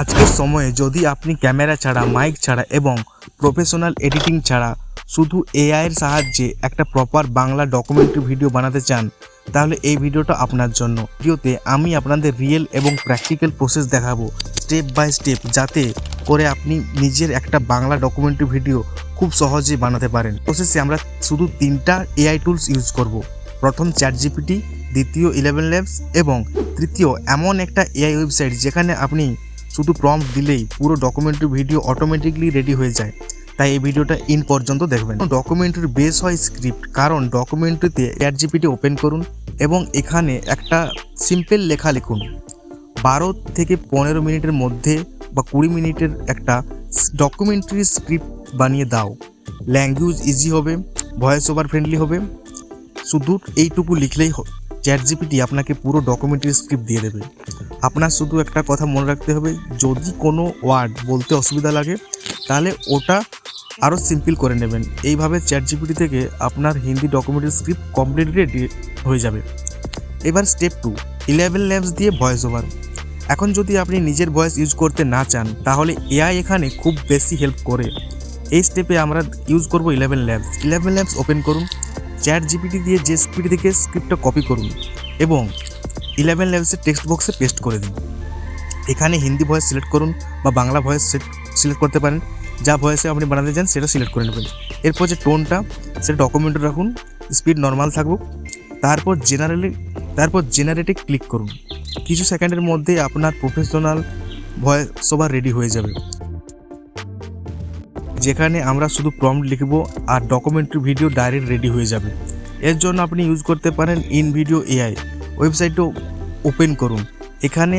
আজকের সময়ে যদি আপনি ক্যামেরা ছাড়া, মাইক ছাড়া এবং প্রফেশনাল এডিটিং ছাড়া শুধু এআই এর সাহায্যে একটা প্রপার বাংলা ডকুমেন্টারি ভিডিও বানাতে চান, তাহলে এই ভিডিওটা আপনার জন্য। ভিডিওতে আমি আপনাদের রিয়েল এবং প্র্যাকটিক্যাল প্রসেস দেখাবো স্টেপ বাই স্টেপ যাতে করে আপনি নিজের একটা বাংলা ডকুমেন্টারি ভিডিও খুব সহজেই বানাতে পারেন। প্রসেসে আমরা শুধু তিনটা এআই টুলস ইউজ করব। প্রথম চ্যাট জিপিটি দ্বিতীয় ইলেভেন ল্যাবস এবং তৃতীয় এমন একটা এআই ওয়েবসাইট যেখানে আপনি শুধু প্রম্পট দিলেই পুরো ডকুমেন্টারি ভিডিও অটোমেটিকলি রেডি হয়ে যায়। তাই এই ভিডিওটা ইন পর্যন্ত দেখবেন। ডকুমেন্টারির বেস হয় স্ক্রিপ্ট কারণ ডকুমেন্টারিতে চ্যাট জিপিটি ওপেন করুন এবং এখানে একটা সিম্পল লেখা লিখুন। বারো থেকে পনেরো মিনিটের মধ্যে বা কুড়ি মিনিটের একটা ডকুমেন্টারি স্ক্রিপ্ট বানিয়ে দাও। ল্যাঙ্গুয়েজ ইজি হবে ভয়েস ওভার ফ্রেন্ডলি হবে। শুধু এইটুকু লিখলেই চ্যাট জিপিটি আপনাকে পুরো ডকুমেন্টারি স্ক্রিপ্ট দিয়ে দেবে। আপনার শুধু একটা কথা মনে রাখতে হবে, যদি কোনো ওয়ার্ড বলতে অসুবিধা লাগে, তাহলে ওটা আরও সিম্পল করে নেবেন। এইভাবে চ্যাট জিপিটি থেকে আপনার Hindi documentary script completely ready হয়ে যাবে। এবার স্টেপ টু ইলেভেন ল্যাম্পস দিয়ে ভয়েস ওভার এখন যদি আপনি নিজের ভয়েস ইউজ করতে না চান, তাহলে এআই এখানে খুব বেশি হেল্প করে। এই স্টেপে আমরা ইউজ করব eleven labs eleven lamps open করুন। চ্যাট জিপিটি দিয়ে যে স্পিড থেকে স্ক্রিপ্টটা কপি করুন। এবং ইলেভেন ল্যাবসের টেক্সট বক্সে পেস্ট করে দিন। এখানে হিন্দি ভয়েস সিলেক্ট করুন বা বাংলা ভয়েস সিলেক্ট করতে পারেন। যা ভয়েসে আপনি বানাতে চান সেটা সিলেক্ট করে নেবেন। এরপর যে টোনটা সেটা ডকুমেন্টে রাখুন স্পিড নর্মাল থাকুক। তারপর জেনারেলি তারপর জেনারেটে ক্লিক করুন। কিছু সেকেন্ডের মধ্যে আপনার প্রফেশনাল ভয়েস ওভার রেডি হয়ে যাবে। যেখানে আমরা শুধু প্রম্পট লিখব আর ডকুমেন্টারি ভিডিও ডাইরেক্ট রেডি হয়ে যাবে। এর জন্য আপনি ইউজ করতে পারেন ইন ভিডিও এআই ওয়েবসাইটও ওপেন করুন। এখানে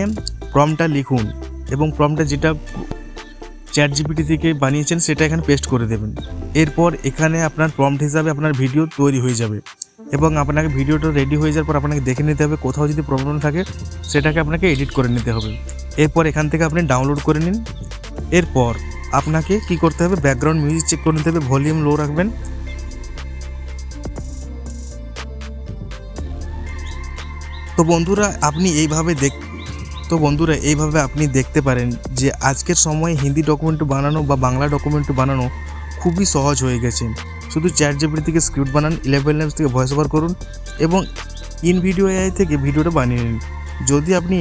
প্রম্পটটা লিখুন এবং প্রম্পটটা যেটা চ্যাট জিপিটি থেকে বানিয়েছেন সেটা এখানে পেস্ট করে দেবেন। এরপর এখানে আপনার প্রম্পট হিসাবে আপনার ভিডিও তৈরি হয়ে যাবে এবং আপনাকে ভিডিওটা রেডি হয়ে যাওয়ার পর আপনাকে দেখে নিতে হবে কোথাও যদি প্রবলেম থাকে সেটাকে আপনাকে এডিট করে নিতে হবে। এরপর এখান থেকে আপনি ডাউনলোড করে নিন। এরপর আপনাকে কি করতে হবে? ব্যাকগ্রাউন্ড মিউজিক চেক করে নিতে হবে ভলিউম লো রাখবেন। তো বন্ধুরা, আপনি এইভাবে দেখ, তো বন্ধুরা, এইভাবে আপনি দেখতে পারেন যে আজকের সময়ে হিন্দি ডকুমেন্ট বানানো বা বাংলা ডকুমেন্ট বানানো খুবই সহজ হয়ে গেছে। শুধু চ্যাট জিপিটি থেকে স্ক্রিপ্ট বানান ইলেভেন ল্যাবস থেকে ভয়েস ওভার করুন এবং ইন ভিডিও এআই থেকে ভিডিওটা বানিয়ে নিন। যদি আপনি